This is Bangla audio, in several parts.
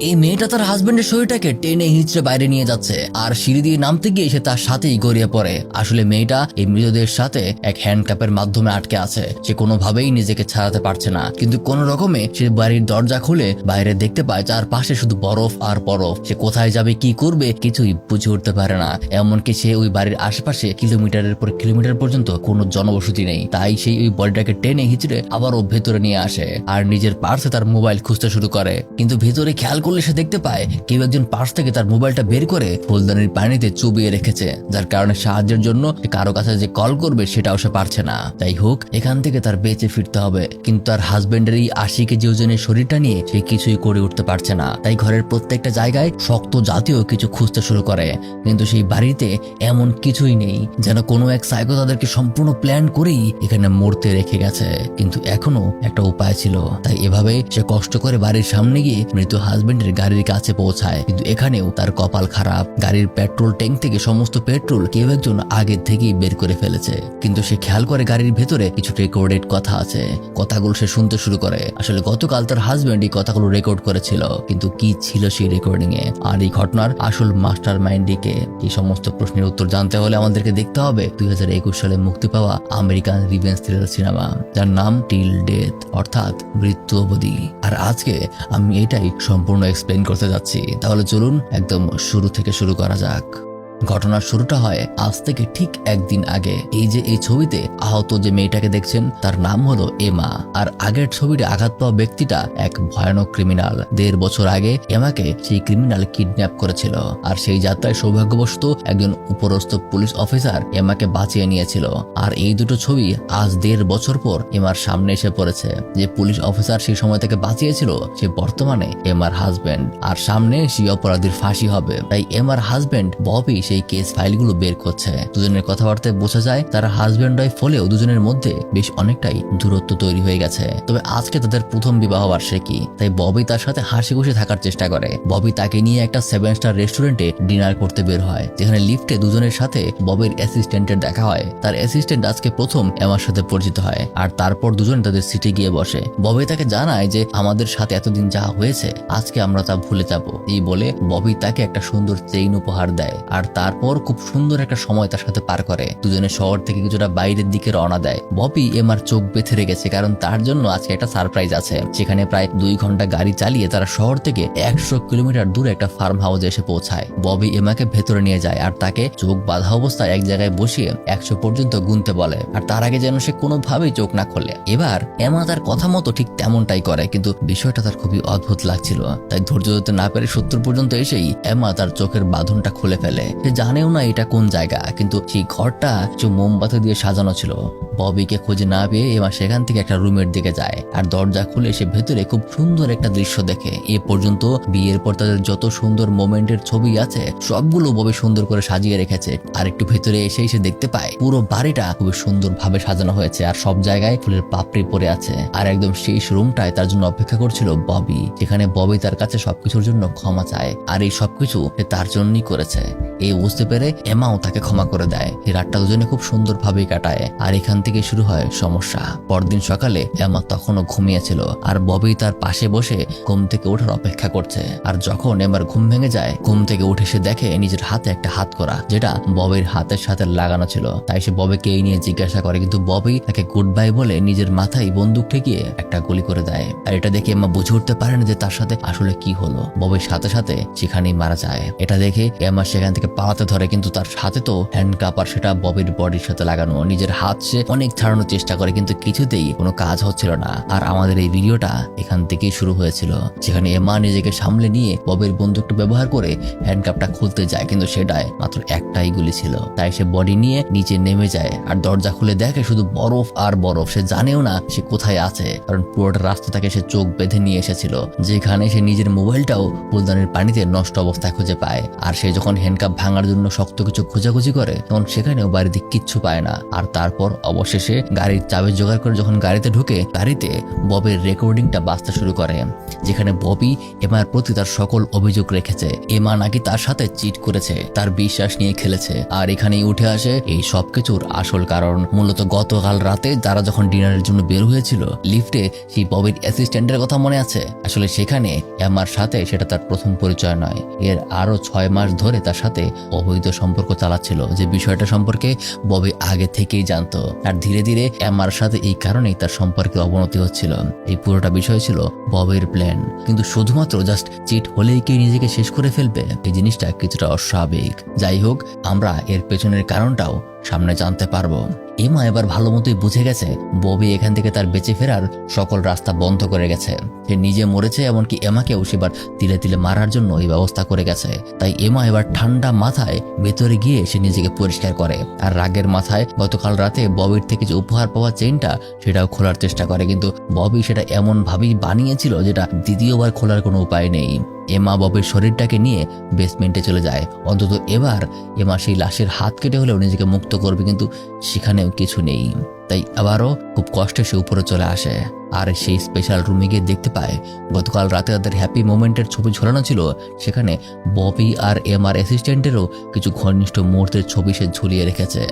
এই মেয়েটা তার হাজবেন্ডের শরীরটাকে টেনে হিঁচড়ে বাইরে নিয়ে যাচ্ছে। আর সিঁড়ি দিয়ে নামতে গিয়ে সে তার সাথেই গড়িয়ে পড়ে। আসলে মেয়েটা এই মৃতদেহের সাথে এক হ্যান্ডকাপের মাধ্যমে আটকে আছে। সে কোনোভাবেই নিজেকে ছাড়াতে পারছে না। কিন্তু কোনো রকমে সে বাড়ির দরজা খুলে বাইরে দেখতে পায় যার পাশে শুধু বরফ আর বরফ। সে কোথায় যাবে, কি করবে কিছুই বুঝে উঠতে পারে না। এমনকি সে ওই বাড়ির আশেপাশে কিলোমিটারের পর কিলোমিটার পর্যন্ত কোনো জনবসতি নেই। তাই সেই ওই বডিটাকে টেনে হিচড়ে আবারও ভেতরে নিয়ে আসে। আর নিজের পার্সে তার মোবাইল খুঁজতে শুরু করে। কিন্তু ভেতরে খেয়াল করলে সে দেখতে পায় কেউ একজন পার্স থেকে তার মোবাইলটা বের করে ফুলদানির পানিতে চুবিয়ে রেখেছে, যার কারণে সাহায্যের জন্য কারও কাছে যে কল করবে সেটাও সে পারছে না। তাই হোক, এখান থেকে তার বেঁচে ফিরতে হবে। কিন্তু তার হাজবেন্ডের এই আশি কেজি ওজনের শরীরটা নিয়ে সে কিছুই করে উঠতে পারছে না। তাই ঘরের প্রত্যেকটা জায়গায় শক্ত জাতীয় কিছু খুঁজতে শুরু করে। কিন্তু সেই বাড়িতে এমন কিছুই নেই, যেন কোনো এক সাইকো তাদেরকে সম্পূর্ণ প্ল্যান করেই এখানে মরতে রেখে গেছে। কিন্তু এখনও একটা উপায় ছিল। তাই এভাবে সে কষ্ট করে বাড়ির সামনে গিয়ে মৃত হাজবেন্ডের গাড়ির কাছে পৌঁছায়। কিন্তু এখানেও তার কপাল খারাপ। গাড়ির পেট্রোল ট্যাঙ্ক থেকে সমস্ত পেট্রোল কেউ একজন আগে থেকেই বের করে ফেলেছে। কিন্তু সে খেয়াল করে গাড়ির ভেতরে কিছু রেকর্ডেড কথা আছে। কথাগুলো সে শুনতে শুরু করে। আসলে গতকাল তার হাজব্যান্ড এই কথাগুলো রেকর্ড করেছিল। কিন্তু কি ছিল সেই রেকর্ডিং এ? আর এই ঘটনার আসল মাস্টার মাইন্ডটিকে এই সমস্ত প্রশ্নের উত্তর জানতে হলে আমাদেরকে দেখতে হবে দুই হাজার একুশ সালে মুক্তি পাওয়া আমেরিকান রিভেন্স থ্রিলার সিনেমা যার নাম টিল ডেথ অর্থাৎ মৃত্যু অবধি। আর আজকে আমি এটাই সম্পূর্ণ এক্সপ্লেন করতে যাচ্ছি। তাহলে চলুন একদম শুরু থেকে শুরু করা যাক। ঘটনার শুরুটা হয় আজ থেকে ঠিক একদিন আগে। এই যে এই ছবিতে আহত যে মেয়েটাকে দেখছেন, তার নাম হলো এমা। আর আগের ছবিতে আঘাত পাওয়া ব্যক্তিটা এক ভয়ানক ক্রিমিনাল দেড় বছর আগে এমাকে সেই ক্রিমিনাল কিডন্যাপ করেছিল। আর সেই যাত্রায় সৌভাগ্যবশত একজন উপরস্থ পুলিশ অফিসার এমাকে বাঁচিয়ে নিয়েছিল। আর এই দুটো ছবি আজ দেড় বছর পর এমার সামনে এসে পড়েছে। যে পুলিশ অফিসার সেই সময় থেকে বাঁচিয়েছিল, সে বর্তমানে এমার হাজবেন্ড আর সামনে সেই অপরাধীর ফাঁসি হবে। তাই এমার হাজবেন্ড ববি সেই কেস ফাইলগুলো বের করছে। দুজনের কথাবার্তায় বোঝা যায় তারা হাজব্যান্ড ওয়াইফ হলেও দুজনের মধ্যে বেশ অনেকটাই দূরত্ব তৈরি হয়ে গেছে। তবে আজকে তাদের প্রথম বিবাহ বার্ষিকী, তাই ববি তার সাথে হাসি খুশি থাকার চেষ্টা করে। ববি তাকে নিয়ে একটা সেভেন স্টার রেস্টুরেন্টে ডিনার করতে বের হয়, যেখানে লিফটে দুজনের সাথে ববির অ্যাসিস্ট্যান্টের দেখা হয়। তার অ্যাসিস্ট্যান্ট আজকে প্রথম এমার সাথে পরিচিত হয়, আর তারপর দুজন তাদের সিটে গিয়ে বসে। ববি তাকে জানায় যে, আমাদের সাথে এতদিন যা হয়েছে, আজকে আমরা তা ভুলে যাব। এই বলে ববি তাকে একটা সুন্দর চেইন উপহার দেয়, আর তারপর খুব সুন্দর একটা সময় তার সাথে পার করে। দুজনে শহর থেকে কিছুটা বাইরের দিকে রওনা দেয়। ববি এমার চোখ বেঁধে রেখেছে, কারণ তার জন্য আজকে একটা সারপ্রাইজ আছে। সেখানে প্রায় দুই ঘণ্টা গাড়ি চালিয়ে তারা শহর থেকে একশো কিলোমিটার দূরে একটা ফার্ম হাউসে এসে পৌঁছায়। ববি এমাকে ভেতরে নিয়ে যায় আর তাকে চোখ বাঁধা অবস্থায় এক জায়গায় বসিয়ে একশো পর্যন্ত গুনতে বলে। আর তার আগে যেন সে কোনোভাবেই চোখ না খোলে। এবার এমা তার কথা মতো ঠিক তেমনটাই করে, কিন্তু বিষয়টা তার খুবই অদ্ভুত লাগছিল। তাই ধৈর্য ধরতে না পেরে সত্তর পর্যন্ত এসেই এমা তার চোখের বাঁধনটা খুলে ফেলে। সে জানেও না এটা কোন জায়গা কিন্তু সেই ঘরটা কিছু মোমবাতি দিয়ে সাজানো ছিল। ববিকে খুঁজে না পেয়ে এবার সেখান থেকে একটা রুমের দিকে যায়। আর দরজা খুলে সে ভেতরে খুব সুন্দর একটা দৃশ্য দেখে। এ পর্যন্ত বিয়ের পর তাদের যত সুন্দর মোমেন্টের ছবি আছে, সবগুলো ববি সুন্দর করে সাজিয়ে রেখেছে। আর একটু ভেতরে এসে সে দেখতে পায়, পুরো বাড়িটা খুবই সুন্দর ভাবে সাজানো হয়েছে। আর সব জায়গায় ফুলের পাপড়ি পড়ে আছে। আর একদম শেষ রুমটায় তার জন্য অপেক্ষা করছিল ববি, যেখানে ববি তার কাছে সবকিছুর জন্য ক্ষমা চায়। আর এই সবকিছু সে তার জন্যই করেছে। এই বুঝতে পেরে এমাও তাকে ক্ষমা করে দেয়। এই রাতটা দুজনে খুব সুন্দরভাবেই কাটায়। আর এখান থেকে শুরু হয় সমস্যা। পরদিন সকালে এমা তখনও ঘুমিয়েছিল আর ববি তার পাশে বসে ঘুম থেকে ওঠার অপেক্ষা করছে। আর যখন এবার ঘুম ভেঙে যায়, ঘুম থেকে উঠে সে দেখে নিজের হাতে একটা হাত করা, যেটা ববির হাতের সাথে লাগানো ছিল। তাই সে ববিকে এই নিয়ে জিজ্ঞাসা করে, কিন্তু ববি তাকে গুড বাই বলে নিজের মাথায় বন্দুক ঠেকিয়ে একটা গুলি করে দেয়। আর এটা দেখে এমা বুঝে উঠতে পারে না যে তার সাথে আসলে কি হলো। ববির সাথে সাথে সেখানেই মারা যায়। এটা দেখে এমা সেখান থেকে পালাতে ধরে, কিন্তু তার সাথে তো হ্যান্ড কাপ আর সেটা ববির বডির সাথে লাগানো। নিজের হাত সে অনেক ছাড়ানোর চেষ্টা করে, কিন্তু কিছুতেই কোনো কাজ হচ্ছিল না। আর আমাদের এই ভিডিওটা এখান থেকেই শুরু হয়েছিল, যেখানে এমা নিজেকে সামলে নিয়ে ববের বন্দুকটা ব্যবহার করে হ্যান্ড কাপটা খুলতে যায়, কিন্তু সেটায় মাত্র একটাই গুলি ছিল। তাই সে বডি নিয়ে নিচে নেমে যায়, আর দরজা খুলে দেখে শুধু বরফ আর বরফ। সে জানেও না সে কোথায় আছে, কারণ পুরোটা রাস্তা থেকে সে চোখ বেঁধে নিয়ে এসেছিল, যেখানে সে নিজের মোবাইলটাও ফুলদানির পানিতে নষ্ট অবস্থায় খুঁজে পায়। আর সে যখন হ্যান্ডকাপ ভাঙার জন্য শক্ত কিছু খোঁজাখুঁজি করে, তখন সেখানেও বাড়িতে কিচ্ছু পায় না। আর তারপর অবশেষে গাড়ির চাবি জোগাড় করে যখন গাড়িতে ঢুকে, গাড়িতে ববের রেকর্ডিংটা বাজতে শুরু করে, যেখানে ববি এমার প্রতি তার সকল অভিযোগ রেখেছে। এমা নাকি তার সাথে চিট করেছে, তার বিশ্বাস নিয়ে খেলেছে, আর এখানেই উঠে আসে এই সবকিছুর আসল কারণ। মূলত গতকাল রাতে তারা যখন ডিনারের জন্য বের হয়েছিল, লিফটে সেই ববির অ্যাসিস্ট্যান্টের কথা মনে আছে? আসলে সেখানে এমার সাথে সেটা তার প্রথম পরিচয় নয়। এর আরও ছয় মাস ধরে তার সাথে অবৈধ সম্পর্ক চালাচ্ছিল, যে বিষয়টা সম্পর্কে ববি আগে থেকেই জানতো। আর ধীরে ধীরে এমার সাথে এই কারণেই তার সম্পর্কে অবনতি হচ্ছিল। এই পুরোটা বিষয় ছিল ববের প্ল্যান কিন্তু শুধুমাত্র জাস্ট চিট হলেই কি নিজেকে শেষ করে ফেলবে? এই জিনিসটা কিছুটা অস্বাভাবিক। যাই হোক, আমরা এর পেছনের কারণটাও সামনে জানতে পারব। এমা এবার ভালো মতোই বুঝে গেছে, ববি এখান থেকে তার বেঁচে ফেরার সকল রাস্তা বন্ধ করে গেছে। সে নিজে মরেছে, এমনকি এমাকেও সেবার তিলে তিলে মারার জন্য এই ব্যবস্থা করে গেছে। তাই এমা এবার ঠান্ডা মাথায় ভেতরে গিয়ে সে নিজেকে পরিষ্কার করে। আর রাগের মাথায় গতকাল রাতে ববির থেকে যে উপহার পাওয়া চেইনটা, সেটাও খোলার চেষ্টা করে। কিন্তু ববি সেটা এমন ভাবেই বানিয়েছিল যেটা দ্বিতীয়বার খোলার কোনো উপায় নেই। এমা ববের শরীরটাকে নিয়ে বেসমেন্টে চলে যায়। অন্তত এবার এমা সেই লাশের হাত কেটে হলেও নিজেকে মুক্ত করবে, কিন্তু সেখানেও কিছু নেই। তাই আবারও খুব কষ্টে সে উপরে চলে আসে। আর সেই স্পেশাল রুমে গিয়ে দেখতে পায়, গতকাল রাতে তাদের হ্যাপি মোমেন্টের ছবি ঝোলানো ছিল, সেখানে ববি আর এম আর অ্যাসিস্ট্যান্টেরও কিছু ঘনিষ্ঠ মুহূর্তের ছবি সে ঝুলিয়ে রেখেছে।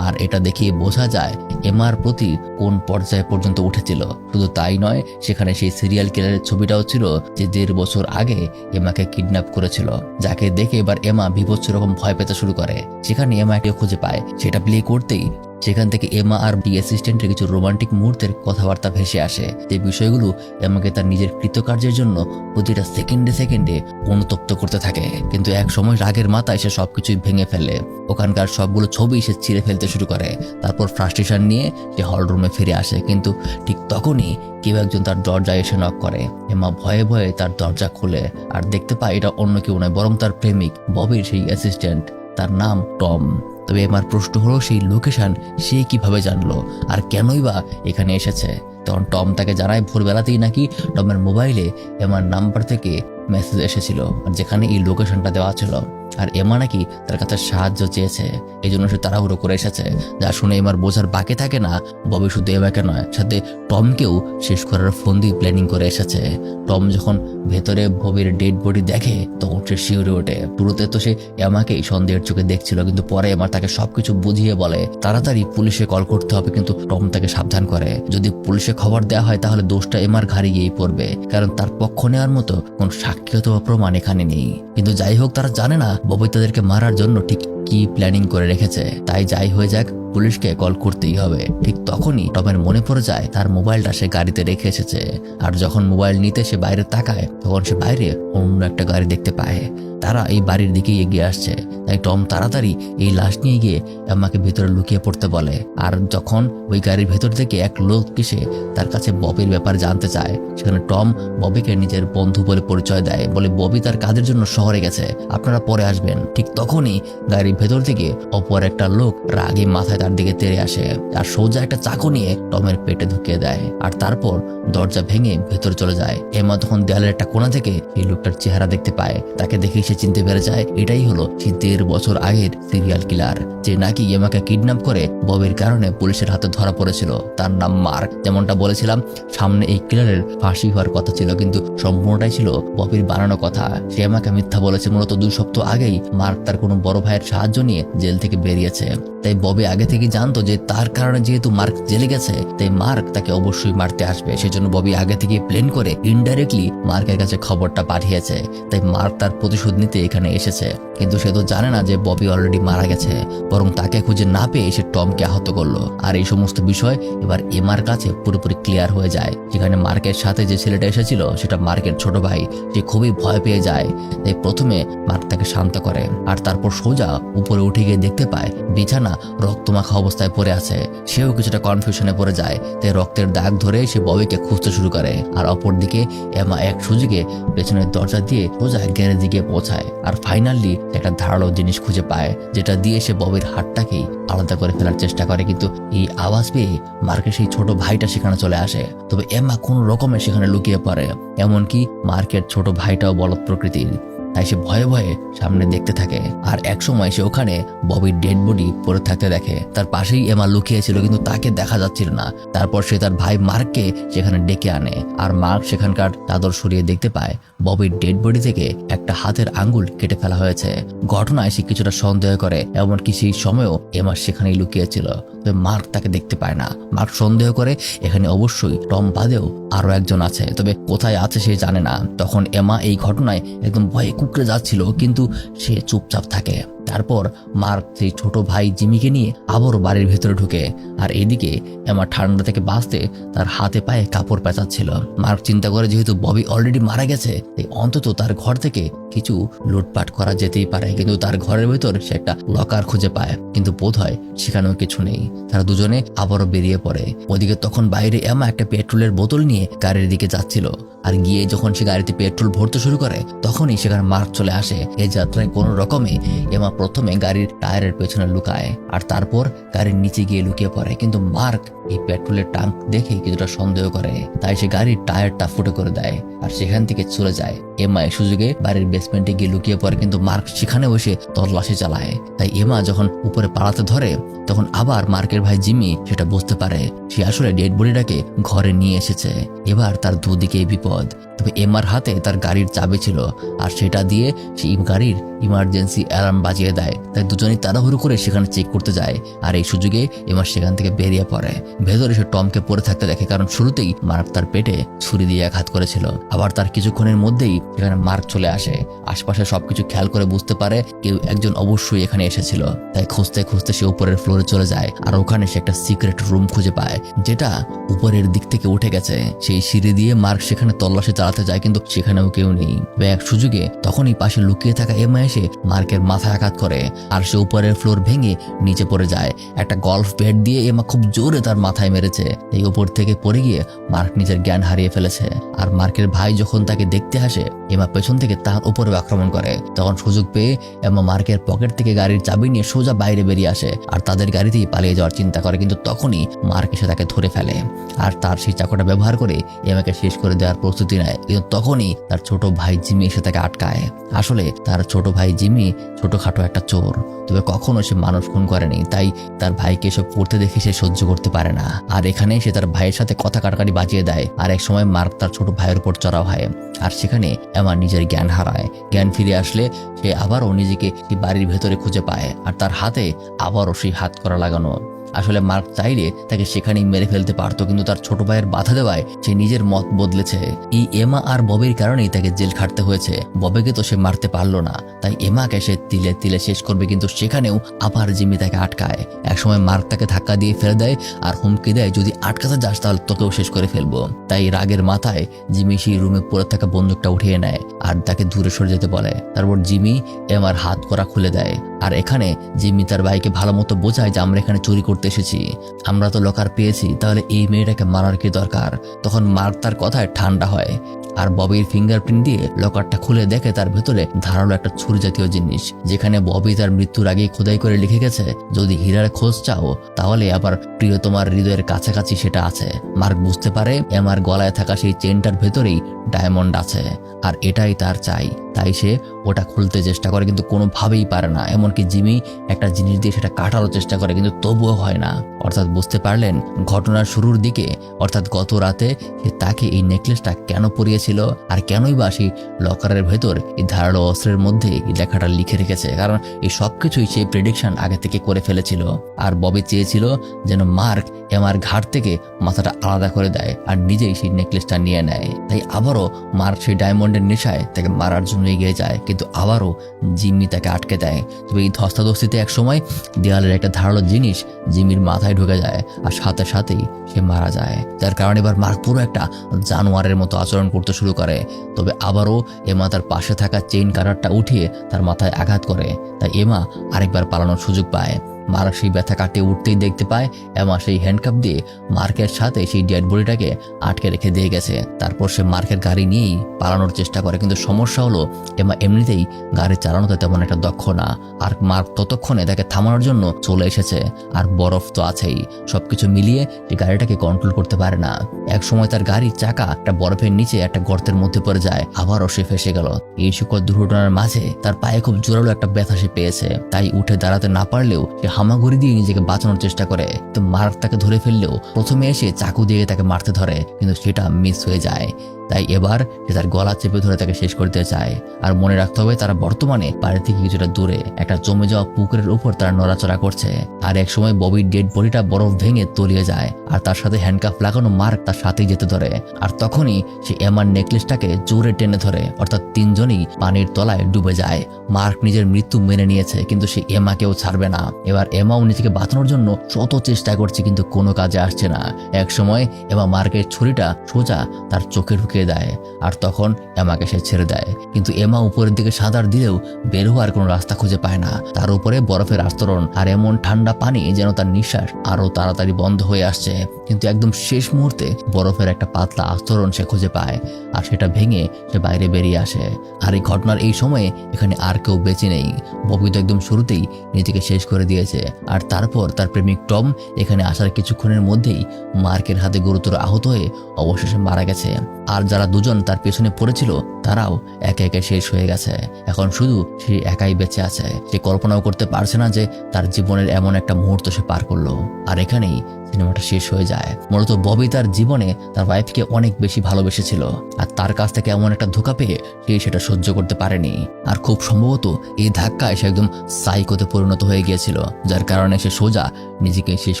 আর এটা দেখে বোঝা যায়, এম আর প্রতি কোন পর্যায়ে পর্যন্ত উঠেছিল। শুধু তাই নয়, সেখানে সেই সিরিয়াল কিলারের ছবিটাও ছিল যে দেড় বছর আগে এমাকে কিডন্যাপ করেছিল, যাকে দেখে এবার এমা বিভৎস রকম ভয় পেতে শুরু করে। সেখানে এমাকে খুঁজে পায়, সেটা প্লে করতেই সেখান থেকে এমা আর বি অ্যাসিস্ট্যান্টের কিছু রোমান্টিক মুহূর্তের কথাবার্তা ভেসে আসে। যে বিষয়গুলো এমাকে তার নিজের কৃতকার্যের জন্য প্রতিটা সেকেন্ডে সেকেন্ডে অনুতপ্ত করতে থাকে। কিন্তু এক সময় রাগের মাথায় সে সবকিছুই ভেঙে ফেলে। ওখানকার সবগুলো ছবি সে ছিঁড়ে ফেলতে শুরু করে। তারপর ফ্রাস্ট্রেশন নিয়ে সে হল রুমে ফিরে আসে। কিন্তু ঠিক তখনই কেউ একজন তার দরজায় এসে নক করে। এমা ভয়ে ভয়ে তার দরজা খুলে। আর দেখতে পায় এটা অন্য কেউ নয়, বরং তার প্রেমিক, ববির সেই অ্যাসিস্ট্যান্ট তার নাম টম। তবে আমার প্রশ্ন হলো, সেই লোকেশান সে কীভাবে জানলো? আর কেনই বা এখানে এসেছে? তখন টম তাকে জানায়, ভোরবেলাতেই নাকি টমের মোবাইলে এমার নাম্বার থেকে মেসেজ এসেছিল, যেখানে এই লোকেশনটা দেওয়া ছিল। আর এমা নাকি তার কাছে সাহায্য চেয়েছে। এই জন্য সে তাড়াহুড়ো করে এসেছে। যা শুনে এমার বোঝার বাকি থাকে না, ববি শুধু এমাকে নয়, সাথে টমকেও শেষ করার ফোন দিয়ে প্ল্যানিং করে এসেছে। টম যখন ভেতরে ববির ডেড বডি দেখে তখন সে শিউরে ওঠে। পুরোতে তো সে এমাকেই সন্দেহের চোখে দেখছিল, কিন্তু পরে এমার তাকে সবকিছু বুঝিয়ে বলে, তাড়াতাড়ি পুলিশে কল করতে হবে। কিন্তু টম তাকে সাবধান করে। যদি পুলিশে খবর দেওয়া হয়, তাহলে দোষটা এমার ঘাড়ে গিয়েই পড়বে। কারণ তার পক্ষ নেওয়ার মতো কোন সাক্ষী অথবা প্রমাণ এখানে নেই। কিন্তু যাই হোক, তারা জানে না ববি তাদেরকে মারার জন্য ঠিক কি প্ল্যানিং করে রেখেছে, তাই যাই হয়ে যাক, পুলিশকে কল করতেই হবে। ঠিক তখনই টমের মনে পড়ে যায়, তার মোবাইলটা সে গাড়িতে রেখে এসেছে। আর যখন মোবাইল নিতে সে বাইরে তাকায়, তখন সে বাইরে অন্য একটা গাড়ি দেখতে পায়। তারা এই বাড়ির দিকেই এগিয়ে আসছে। তাই টম তাড়াতাড়ি এই লাশ নিয়ে গিয়ে আমাকে ভেতরে লুকিয়ে পড়তে বলে। আর যখন ওই গাড়ির ভেতর থেকে এক লোক কিসে তার কাছে ববির ব্যাপার জানতে চায়, সেখানে টম ববিকে নিজের বন্ধু বলে পরিচয় দেয়, বলে, ববি তার কাজের জন্য শহরে গেছে। আপনারা পরে আসবেন। ঠিক তখনই গাড়ির ভেতর থেকে অপর একটা লোক রাগে মাথায় তার দিকে তেড়ে আসে। আর সোজা একটা চাকু নিয়ে টমের পেটে ঢুকিয়ে দেয় আর তারপর দরজা ভেঙে ভেতর চলে যায়। এমা তখন দেয়ালের একটা কোণা থেকে এই লোকটার চেহারা দেখতে পায়। তাকে দেখেই সে চিনতে পেরে যায়, এটাই হলো সেই দেড় বছর আগের সিরিয়াল কিলার যে নাকি এমাকে কিডন্যাপ করে ববের কারণে পুলিশের হাতে ধরা পড়েছিল। তার নাম মার্ক। যেমনটা বলেছিলাম, সামনে এই কিলারের ফাঁসি হওয়ার কথা ছিল, কিন্তু সম্পূর্ণটাই ছিল ববির বানানো কথা। সে আমাকে মিথ্যা বলেছে। মূলত দুই সপ্তাহ আগেই মার্ক তার কোনো বড় ভাইয়ের সাহায্য নিয়ে জেল থেকে বেরিয়েছে। তাই ববি আগে থেকে জানতো যে তার কারণে যেহেতু মার্ক জেলে গেছে, তাই মার্ক তাকে অবশ্যই মারতে আসবে। সেজন্য ববি আগে থেকে প্লেন করে ইনডাইরেক্টলি মার্কের কাছে খবরটা পাঠিয়েছে। তাই মার্ক তার প্রতিশোধ নিতে এখানে এসেছে। কিন্তু সে তো জানে না যে ববি অলরেডি মারা গেছে। বরং তাকে খুঁজে না পেয়ে সে টমকে আহত করল। আর এই সমস্ত বিষয় এবার এমার কাছে পুরোপুরি ক্লিয়ার হয়ে যায়। যেখানে মার্কের সাথে যে ছেলেটা এসেছিল, সেটা মার্কের ছোট ভাই, যে খুবই ভয় পেয়ে যায়। তাই প্রথমে মার্ক তাকে শান্ত করে। আর তারপর সোজা উপরে উঠে গিয়ে দেখতে পায়, বিছানা রক্তমাখা অবস্থায় পড়ে আছে। সেও কিছুটা কনফিউশনে পড়ে যায়। তাই রক্তের দাগ ধরে সে ববিকে খুঁজতে শুরু করে। আর অপরদিকে, এমা এক সুযোগে পেছনের দরজা দিয়ে সোজা গ্যারেজে গিয়ে পৌঁছায়। আর ফাইনালি একটা ধারালো জিনিস খুঁজে পায়, যেটা দিয়ে সে ববির হাতটাকেই আলাদা করে ফেলার চেষ্টা করে। কিন্তু এই আওয়াজ পেয়ে মার্কের সেই ছোট ভাইটা সেখানে চলে আসে। তবে এমা কোন রকমে সেখানে লুকিয়ে পড়ে। এমনকি মার্কের ছোট ভাইটাও বলদ প্রকৃতির। তাই সে ভয়ে ভয়ে সামনে দেখতে থাকে। আর এক সময় সে ওখানে ববির ডেড বডি পড়ে থাকতে দেখে। তার পাশেই এমা লুকিয়েছিল, কিন্তু তাকে দেখা যাচ্ছিল না। তারপর সে তার ভাই মার্ককে সেখানে ডেকে আনে। আর মার্ক সেখানকার চাদর সরিয়ে দেখতে পায়, ববির ডেড বডি থেকে একটা হাতের আঙ্গুল কেটে ফেলা হয়েছে। ঘটনায় সে কিছুটা সন্দেহ করে, এমনকি সেই সময়ও এমা সেখানেই লুকিয়েছিল। তবে মার্ক তাকে দেখতে পায় না। মার্ক সন্দেহ করে, এখানে অবশ্যই টম বাদেও আরও একজন আছে, তবে কোথায় আছে সে জানে না। তখন এমা এই ঘটনায় একদম ভয়ে কুকড়ে যাচ্ছিল, কিন্তু সে চুপচাপ থাকে। তারপর মার্ক সেই ছোট ভাই জিমিকে নিয়ে আবারও বাড়ির ভেতরে ঢুকে। আর এদিকে এমা ঠান্ডা থেকে বাঁচতে তার হাতে পায়ে কাপড় পেঁচাচ্ছিল। মার্ক চিন্তা করে যেহেতু ববি অলরেডি মারা গেছে, তাই অন্তত তার ঘর থেকে কিছু লুটপাট করা যেতেই পারে। কিন্তু তার ঘরের ভেতর সে একটা লকার খুঁজে পায়। কিন্তু বোধ হয় সেখানেও কিছু নেই। তারা দুজনে আবারও বেরিয়ে পড়ে। ওদিকে তখন বাইরে এমা একটা পেট্রোলের বোতল নিয়ে গাড়ির দিকে যাচ্ছিল। আর গিয়ে যখন সে গাড়িতে পেট্রোল ভরতে শুরু করে, তখনই সেখানে মার্ক চলে আসে। এই যাত্রায় কোনো রকমে এমা প্রথমে গাড়ির টায়ারের পেছনে লুকায়, আর তারপর গাড়ির নিচে গিয়ে লুকিয়ে পড়ে। কিন্তু মার্ক এই পেট্রোলের ট্যাঙ্ক দেখে কিছুটা সন্দেহ করে, তাই সে গাড়ির টায়ারটা ফুটে করে দেয় আর সেখান থেকে চলে যায়। এমা এই সুযোগে বাড়ির বেসমেন্টে গিয়ে লুকিয়ে পড়ে, কিন্তু মার্ক সেখানে বসে তল্লাশি চালায়। তাই এমা যখন উপরে পালাতে ধরে তখন আবার মার্কের ভাই জিমি সেটা বুঝতে পারে। সে আসলে ডেড বডিটাকে ঘরে নিয়ে এসেছে। এবার তার দুদিকেই বিপদ। তবে এমার হাতে তার গাড়ির চাবি ছিল আর সেটা দিয়ে সে গাড়ির ইমার্জেন্সি অ্যালার্ম বাজিয়ে দেয়। তাই দুজনেই তাড়াহুড়ো করে সেখানে চেক করতে যায় আর এই সুযোগে এমার সেখান থেকে বেরিয়ে পড়ে। ভেতরে সে টমকে পড়ে থাকতে দেখে কারণ শুরুতেই মার্ক তার পেটে ছুরি দিয়ে আঘাত করেছিল। আবার তার কিছুক্ষণের মধ্যেই সেখানে মার্ক চলে আসে। আশপাশে সবকিছু খেয়াল করে বুঝতে পারে কেউ একজন অবশ্যই এখানে এসেছিল। তাই খুঁজতে খুঁজতে সে উপরের ফ্লোরে চলে যায় আর ওখানে সে একটা সিক্রেট রুম খুঁজে পায়, যেটা উপরের দিক থেকে উঠে গেছে। সেই সিঁড়ি দিয়ে মার্ক সেখানে তল্লাশি চালাতে যায়, কিন্তু সেখানেও কেউ নেই। এক সুযোগে তখনই পাশে লুকিয়ে থাকা এমা এসে মার্কের মাথায় আঘাত করে আর সে উপরের ফ্লোর ভেঙে নিচে পড়ে যায়। একটা গল্ফ ব্যাট দিয়ে এমা খুব জোরে তার মাথায় মেরেছে। এই উপর থেকে পড়ে গিয়ে মার্ক নিজের জ্ঞান হারিয়ে ফেলেছে। আর মার্কের ভাই যখন তাকে দেখতে আসে, এমা পেছন থেকে তার উপরে আক্রমণ করে। তখন সুযোগ পেয়ে এমা মার্কের পকেট থেকে গাড়ির চাবি নিয়ে সোজা বাইরে বেরিয়ে আসে। আর তাদের গাড়িতেই পালিয়ে যাওয়ার চিন্তা করে, কিন্তু তখনই মার্ক এসে তাকে ধরে ফেলে। আর তার সেই চাকুটা ব্যবহার করে এমাকে শেষ করে দেওয়ার প্রস্তুতি নেয়, কিন্তু তখনই তার ছোট ভাই জিমি এসে তাকে আটকায়। আসলে তার ছোট ভাই জিমি ছোটখাটো একটা চোর, তবে কখনো সে মানুষ খুন করেনি, তাই তার ভাইকে এসব করতে দেখে সে সহ্য করতে পারে না। আর এখানে সে তার ভাইয়ের সাথে কথা কাটাকাটি বাজিয়ে দেয়, আর এক সময় মার্ক তার ছোট ভাইয়ের উপর চড়াও হয়। আর সেখানে এমা নিজের জ্ঞান হারায়। জ্ঞান ফিরে আসলে সে আবারও নিজেকে বাড়ির ভেতরে খুঁজে পায়, আর তার হাতে আবারও সেই হাত করা লাগানো। আসলে মার্ক চাইলে তাকে সেখানেই মেরে ফেলতে পারতো, কিন্তু তার ছোট ভাইয়ের বাধা দেওয়ায় সে নিজের মত বদলেছে। এই এমা আর ববের কারণেই তাকে জেল খাটতে হয়েছে। ববেকে তো সে মারতে পারল না, তাই এমাকে সে তিলে তিলে শেষ করবে, কিন্তু সেখানেও আবার জিমি তাকে আটকায়। একসময় মার্ক তাকে ধাক্কা দিয়ে ফেলে দেয়, আর হুমকি দেয়, যদি আটকাতে যাস তাহলে তোকেও শেষ করে ফেলব। তাই রাগের মাথায় জিমি সেই রুমে পড়ে থাকা বন্দুকটা উঠিয়ে নেয়, আর তাকে দূরে সরে যেতে বলে। তারপর জিমি এমার হাত করা খুলে দেয়, আর এখানে জিমি তার ভাইকে ভালো মতো বোঝায় যে আমরা এখানে চুরি করতে এসেছি। আমরা তো লকার পেয়েছি, তাহলে এই মেয়েটাকে মারার কি দরকার? তখন মার্ক তার কথায় ঠান্ডা হয়। আর ববির ফিঙ্গারপ্রিন্ট দিয়ে লকারটা খুলে দেখে তার ভেতরে ধারালো একটা ছুরি জাতীয় জিনিস, যেখানে ববি তার মৃত্যুর আগেই খোদাই করে লিখে গেছে, যদি হীরার খোঁজ চাও, তাহলে আবার প্রিয় তোমার হৃদয়ের কাছাকাছি সেটা আছে। মার্ক বুঝতে পারে এমার গলায় থাকা সেই চেনটার ভেতরেই ডায়মন্ড আছে, আর এটাই তার চাই। তাই সে ওটা খুলতে চেষ্টা করে, কিন্তু কোনোভাবেই পারে না। এমনকি জিমি একটা জিনিস দিয়ে সেটা কাটারও চেষ্টা করে, কিন্তু তবুও হয় না। অর্থাৎ বুঝতে পারলেন, ঘটনার শুরুর দিকে, অর্থাৎ গত রাতে, সে তাকে এই নেকলেসটা কেন পরিয়েছিল আর কেনই বা সেই লকারের ভেতর এই ধারালো অস্ত্রের মধ্যে এই লেখাটা লিখে রেখেছে। কারণ এই সব কিছুই সে প্রেডিকশন আগে থেকে করে ফেলেছিল। আর ববি চেয়েছিল যেন মার্ক এমার ঘাট থেকে মাথাটা আলাদা করে দেয় আর নিজেই সেই নেকলেসটা নিয়ে নেয়। তাই আবারও মার্ক সেই ডায়মন্ডের নেশায় তাকে মারার জন্য এগিয়ে যায়, কিন্তু আবারও জিম্মি তাকে আটকে দেয়। তবে এই ধস্তাধস্তিতে এক সময় দেয়ালের একটা ধারালো জিনিস জিম্মির মাথায় ঢুকে যায় আর সাথে সাথেই সে মারা যায়। যার কারণে এবার মার্ক পুরো একটা জানোয়ারের মতো আচরণ করতে শুরু করে। তবে আবারও এমা তার পাশে থাকা চেইন কাটারটা উঠিয়ে তার মাথায় আঘাত করে। তাই এমা আরেকবার পালানোর সুযোগ পায়। মার্ক সেই ব্যথা কাটিয়ে উঠতেই দেখতে পায় এমা সেই হ্যান্ডকাপ দিয়ে মার্কের সাথে সেই ডেড বডিটাকে আটকে রেখে দিয়ে গেছে। তারপর সে মার্কের গাড়ি নিয়েই পালানোর চেষ্টা করে। কিন্তু সমস্যা হলো, এমা এমনিতেই গাড়ি চালানোতে তেমন একটা দক্ষ না। আর মার্ক ততক্ষণে তাকে থামানোর জন্য চলে এসেছে। আর বরফ তো আছেই। সবকিছু মিলিয়ে সে গাড়িটাকে কন্ট্রোল করতে পারে না। এক সময় তার গাড়ির চাকা একটা বরফের নিচে একটা গর্তের মধ্যে পড়ে যায়। আবারও সে ফেসে গেল। এই সকল দুর্ঘটনার মাঝে তার পায়ে খুব জোরালো একটা ব্যথা সে পেয়েছে। তাই উঠে দাঁড়াতে না পারলেও সে হামাগুড়ি দিয়ে নিজেকে বাঁচানোর চেষ্টা করে। তো মার্ক তাকে ধরে ফেললেও প্রথমে এসে চাকু দিয়ে তাকে মারতে ধরে, কিন্তু সেটা মিস হয়ে যায়। তাই এবার সে তার গলা চেপে ধরে তাকে শেষ করতে চায়। আর মনে রাখতে হবে তারা বর্তমানে বাড়ি থেকে কিছুটা দূরে। একটা জমে যাওয়া পুকুরের উপর তারা নড়াচড়া করছে। আর এক সময় ববির ডেড বডিটা বরফ ভেঙে তলিয়ে যায়। আর তার সাথে হ্যান্ডকাফ লাগানো মার্ক তার সাথেই যেতে ধরে। আর তখনই সে এমার নেকলেসটাকে জোরে টেনে ধরে। অর্থাৎ তিনজনই পানির তলায় ডুবে যায়। মার্ক নিজের মৃত্যু মেনে নিয়েছে, কিন্তু সে এমাকেও ছাড়বে না। এবার এমাও নিজেকে বাঁচানোর জন্য শত চেষ্টা করছে, কিন্তু কোনো কাজে আসছে না। এক সময় এমা মার্কের ছুরিটা সোজা তার চোখে ঢুকিয়ে দেয়, আর তখন এমাকে সে ছেড়ে দেয়। কিন্তু এমা উপরের দিকে সাঁতার দিলেও বের হওয়ার কোনো রাস্তা খুঁজে পায় না। তার উপরে বরফের আস্তরণ আর এমন ঠান্ডা পানি যেন তার নিঃশ্বাস আরও তাড়াতাড়ি বন্ধ হয়ে আসছে। কিন্তু একদম শেষ মুহূর্তে বরফের একটা পাতলা আস্তরণ সে খুঁজে পায়, আর সেটা ভেঙে সে বাইরে বেরিয়ে আসে। আর এই ঘটনার এই সময়ে এখানে আর কেউ বেঁচে নেই। ববি তো একদম শুরুতেই নিজেকে শেষ করে দিয়েছে। আর তারপর তার প্রেমিক টম এখানে আসার কিছুক্ষণের মধ্যেই মার্কের হাতে গুরুতর আহত হয়ে অবশেষে মারা গেছে। আর যারা দুজন তার পেছনে পড়েছিল, তারাও একে একে শেষ হয়ে গেছে। এখন শুধু সে একাই বেঁচে আছে। সে কল্পনাও করতে পারছে না যে তার জীবনের এমন একটা মুহূর্ত সে পার করল। আর এখানেই সিনেমাটা শেষ হয়ে যায়। মূলত ববি তার জীবনে তার ওয়াইফকে অনেক বেশি ভালোবেসেছিল। আর তার কাছ থেকে এমন একটা ধোকা পেয়ে সে সেটা সহ্য করতে পারেনি। আর খুব সম্ভবত এই ধাক্কায় সে একদম সাইকোতে পরিণত হয়ে গিয়েছিল, যার কারণে সে সোজা নিজেকে শেষ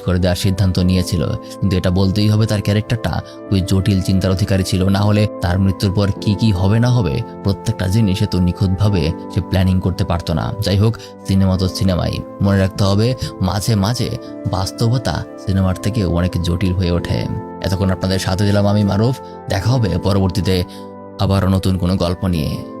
করে দেওয়ার সিদ্ধান্ত নিয়েছিল। কিন্তু এটা বলতেই হবে তার ক্যারেক্টারটা, ওই জটিল চিন্তার অধিকারী ছিল। না হলে তার মৃত্যুর পর কি কি হবে না হবে, প্রত্যেকটা জিনিস এত নিখুঁতভাবে সে প্ল্যানিং করতে পারতো না। যাই হোক, সিনেমা তো সিনেমাই। মনে রাখতে হবে, মাঝে মাঝে বাস্তবতা সিনেমার থেকে অনেক জটিল হয়ে ওঠে। এতক্ষণ আপনাদের সাথে দিলাম আমি, মারুফ। দেখা হবে পরবর্তীতে আবার নতুন কোনো গল্প নিয়ে।